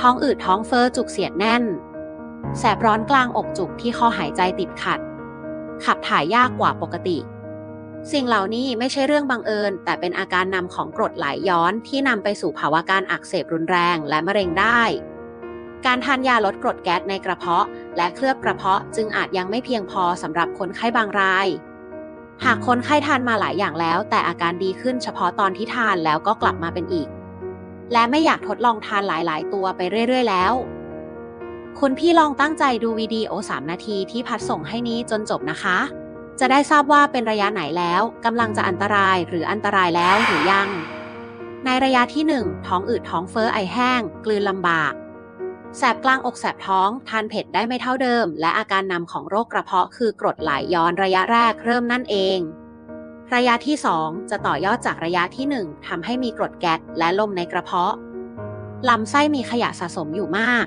ท้องอืดท้องเฟ้อจุกเสียดแน่น แสบร้อนกลางอกจุกที่คอหายใจติดขัด ขับถ่ายยากกว่าปกติ สิ่งเหล่านี้ไม่ใช่เรื่องบังเอิญ แต่เป็นอาการนำของกรดไหลย้อนที่นำไปสู่ภาวะการอักเสบรุนแรงและมะเร็งได้ การทานยาลดกรดแก๊สในกระเพาะ และเคลือบกระเพาะจึงอาจยังไม่เพียงพอสำหรับคนไข้บางราย หากคนไข้ทานมาหลายอย่างแล้ว แต่อาการดีขึ้นเฉพาะตอนที่ทานแล้วก็กลับมาเป็นอีก และไม่อยากทดลองทานหลาย ๆ ตัวไปเรื่อย ๆ แล้ว คุณพี่ลองตั้งใจดูวิดีโอ 3 นาทีที่พัดส่งให้นี้จนจบนะคะ จะได้ทราบว่าเป็นระยะไหนแล้วกำลังจะอันตรายหรืออันตรายแล้วหรือยัง ในระยะที่ 1 ท้องอืดท้องเฟ้อไอแห้ง กลืนลำบาก แสบกลางอกแสบท้อง ทานเผ็ดได้ไม่เท่าเดิม และอาการนำของโรคกระเพาะคือกรดไหลย้อนระยะแรกเริ่มนั่นเอง ระยะที่ 2 จะต่อยอดจากระยะที่ 1ทำให้มีกรดแก๊สและลมในกระเพาะลำไส้มีขยะสะสมอยู่มาก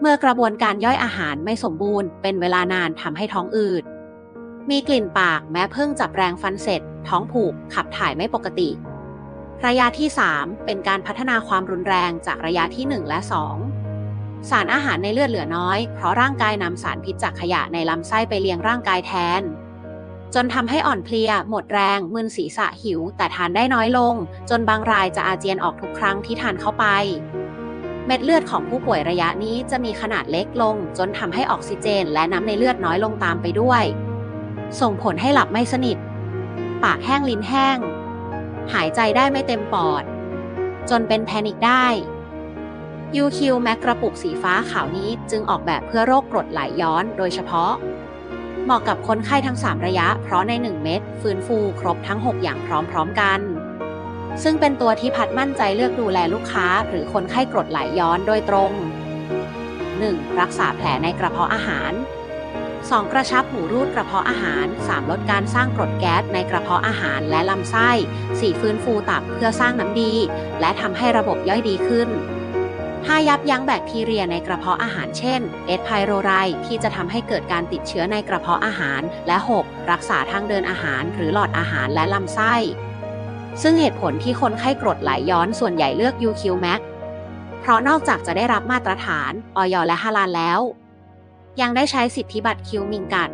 เมื่อกระบวนการย่อยอาหารไม่สมบูรณ์ เป็นเวลานานทำให้ท้องอืด มีกลิ่นปากแม้เพิ่งจับแรงฟันเสร็จ ท้องผูกขับถ่ายไม่ปกติ ระยะที่ 3 เป็นการพัฒนาความรุนแรงจากระยะที่ 1 และ 2 สารอาหารในเลือดเหลือน้อย เพราะร่างกายนำสารพิษจากขยะในลำไส้ไปเลี้ยงร่างกายแทน จนทำให้อ่อนเพลีย หมดแรง มึนศีรษะหิว แต่ทานได้น้อยลง จนบางรายจะอาเจียนออกทุกครั้งที่ทานเข้าไป เม็ดเลือดของผู้ป่วยระยะนี้จะมีขนาดเล็กลง จนทำให้ออกซิเจน และน้ำในเลือดน้อยลงตามไปด้วย ส่งผลให้หลับไม่สนิท ปากแห้งลิ้นแห้ง หายใจได้ไม่เต็มปอด จนเป็นแพนิคได้ UQ Mac กระปุกสีฟ้าขาวนี้จึงออกแบบเพื่อโรคกรดไหลย้อนโดยเฉพาะ เหมาะกับคนไข้ทั้ง 3 ระยะ เพราะใน 1 เม็ดฟื้นฟูครบทั้ง 6 อย่างพร้อมๆกัน ซึ่งเป็นตัวที่พัดมั่นใจเลือกดูแลลูกค้า หรือคนไข้กรดไหลย้อนโดยตรง 1. รักษาแผลในกระเพาะอาหาร 2. กระชับหูรูดกระเพาะอาหาร 3. ลดการสร้างกรดแก๊สในกระเพาะอาหารและลำไส้ 4. ฟื้นฟูตับเพื่อสร้างน้ำดี และทำให้ระบบย่อยดีขึ้น 5. ยับยั้งแบคทีเรียในกระเพาะอาหารเช่น เอสไพโรไรที่จะทำให้เกิดการติดเชื้อในกระเพาะอาหาร และ 6. รักษาทางเดินอาหาร หรือหลอดอาหารและลำไส้ ซึ่งเหตุผลที่คนไข้กรดไหลย้อนส่วนใหญ่เลือก UQ Max เพราะนอกจากจะได้รับมาตรฐานออยและฮาลาลแล้ว ยังได้ใช้สิทธิบัตรคิวมิงกัด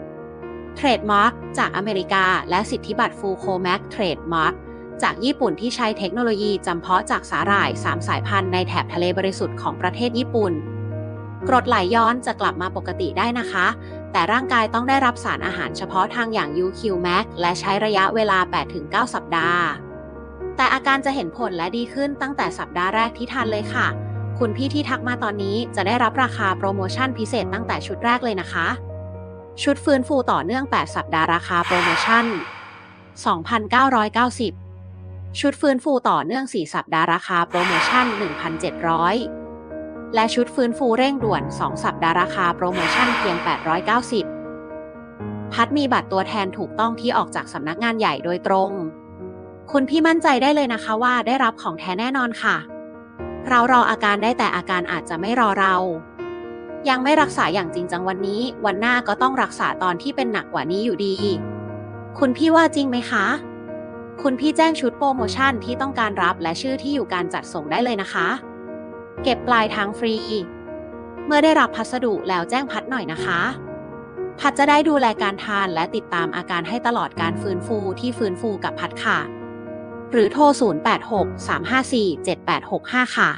เทรดมาร์กจากอเมริกา และสิทธิบัตรฟูโคแม็กเทรดมาร์ก จากญี่ปุ่นที่ใช้เทคโนโลยีจำเพาะจากสาหร่าย 3 สายพันธุ์ในแถบทะเลบริสุทธิ์ของประเทศญี่ปุ่น กรดไหลย้อนจะกลับมาปกติได้นะคะ แต่ร่างกายต้องได้รับสารอาหารเฉพาะทางอย่าง UQ Max และใช้ระยะเวลา 8-9 สัปดาห์ แต่อาการจะเห็นผลและดีขึ้นตั้งแต่สัปดาห์แรกที่ทานเลยค่ะ คุณพี่ที่ทักมาตอนนี้จะได้รับราคาโปรโมชั่นพิเศษตั้งแต่ชุดแรกเลยนะคะ ชุดฟื้นฟูต่อเนื่อง 8 สัปดาห์ราคาโปรโมชั่น 2,990 ชุดฟื้นฟูต่อเนื่อง 4 สัปดาห์ราคาโปรโมชั่น 1,700 และชุดฟื้นฟูเร่งด่วน 2 สัปดาห์ราคาโปรโมชั่นเพียง 890 พัดมีบัตรตัวแทนถูกต้องที่ออกจากสำนักงานใหญ่โดยตรง คุณพี่มั่นใจได้เลยนะคะว่าได้รับของแท้แน่นอนค่ะ เรารออาการได้แต่อาการอาจจะไม่รอเรา ยังไม่รักษาอย่างจริงจังวันนี้ วันหน้าก็ต้องรักษาตอนที่เป็นหนักกว่านี้อยู่ดี คุณพี่ว่าจริงไหมคะ คุณพี่แจ้งชุดโปรโมชั่นที่ต้องการรับและชื่อที่อยู่การจัดส่งได้เลยนะคะ เก็บปลายทางฟรี เมื่อได้รับพัสดุแล้วแจ้งพัดหน่อยนะคะ พัดจะได้ดูแลการทานและติดตามอาการให้ตลอดการฟื้นฟูที่ฟื้นฟูกับพัดค่ะ หรือโทร 086 354 7865 ค่ะ